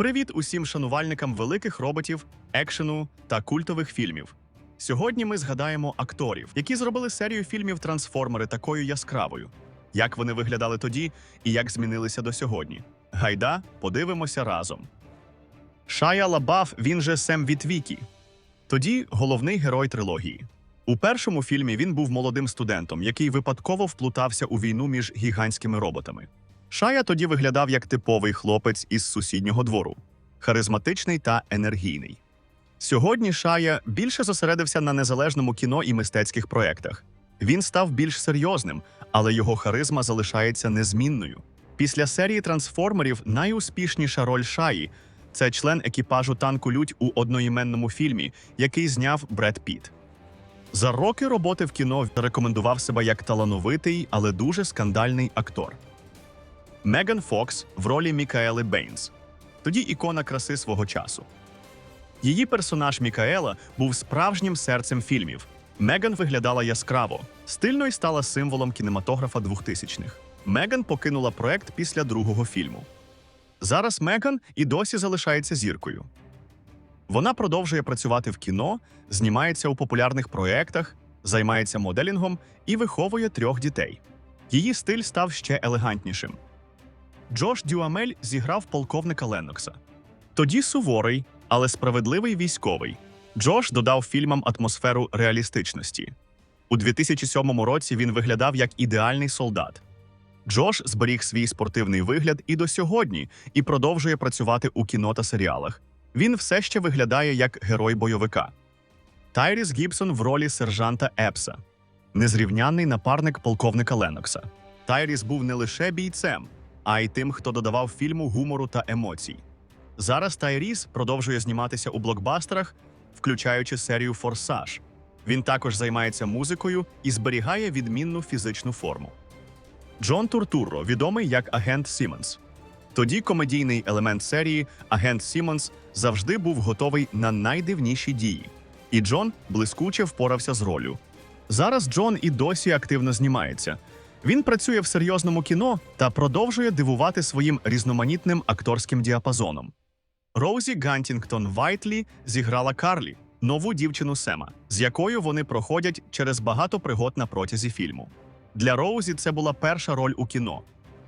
Привіт усім шанувальникам великих роботів, екшену та культових фільмів. Сьогодні ми згадаємо акторів, які зробили серію фільмів Трансформери такою яскравою, як вони виглядали тоді і як змінилися до сьогодні. Гайда, подивимося разом. Шая Лабаф, він же Сем Вітвікі. Тоді головний герой трилогії. У першому фільмі він був молодим студентом, який випадково вплутався у війну між гігантськими роботами. Шая тоді виглядав як типовий хлопець із сусіднього двору, харизматичний та енергійний. Сьогодні Шая більше зосередився на незалежному кіно і мистецьких проєктах. Він став більш серйозним, але його харизма залишається незмінною. Після серії трансформерів найуспішніша роль Шаї це член екіпажу танку Людь у одноіменному фільмі, який зняв Бред Піт. За роки роботи в кіно рекомендував себе як талановитий, але дуже скандальний актор. Меган Фокс в ролі Мікаели Бейнс, тоді ікона краси свого часу. Її персонаж Мікаела був справжнім серцем фільмів. Меган виглядала яскраво, стильно й стала символом кінематографа 2000-х. Меган покинула проект після другого фільму. Зараз Меган і досі залишається зіркою. Вона продовжує працювати в кіно, знімається у популярних проєктах, займається моделінгом і виховує трьох дітей. Її стиль став ще елегантнішим. Джош Дюамель зіграв полковника Леннокса. Тоді суворий, але справедливий військовий. Джош додав фільмам атмосферу реалістичності. У 2007 році він виглядав як ідеальний солдат. Джош зберіг свій спортивний вигляд і до сьогодні і продовжує працювати у кіно та серіалах. Він все ще виглядає як герой бойовика. Тайріс Гібсон в ролі сержанта Епса, незрівнянний напарник полковника Ленокса. Тайріс був не лише бійцем, а й тим, хто додавав фільму гумору та емоцій. Зараз Тайріс продовжує зніматися у блокбастерах, включаючи серію Форсаж. Він також займається музикою і зберігає відмінну фізичну форму. Джон Туртурро відомий як агент Сімонс. Тоді комедійний елемент серії Агент Сімонс завжди був готовий на найдивніші дії, і Джон блискуче впорався з ролью. Зараз Джон і досі активно знімається. Він працює в серйозному кіно та продовжує дивувати своїм різноманітним акторським діапазоном. Роузі Гантінгтон Вайтлі зіграла Карлі, нову дівчину Сема, з якою вони проходять через багато пригод на протязі фільму. Для Роузі це була перша роль у кіно.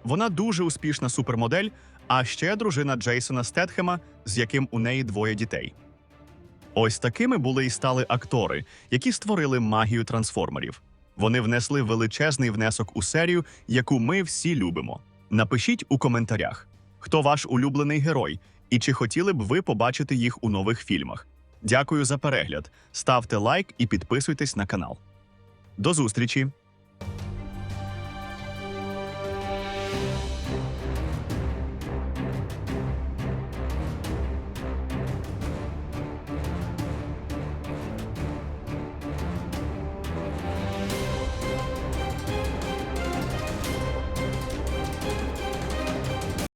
Вона дуже успішна супермодель, а ще дружина Джейсона Стетхема, з яким у неї двоє дітей. Ось такими були і стали актори, які створили магію трансформерів. Вони внесли величезний внесок у серію, яку ми всі любимо. Напишіть у коментарях, хто ваш улюблений герой, і чи хотіли б ви побачити їх у нових фільмах. Дякую за перегляд. Ставте лайк і підписуйтесь на канал. До зустрічі!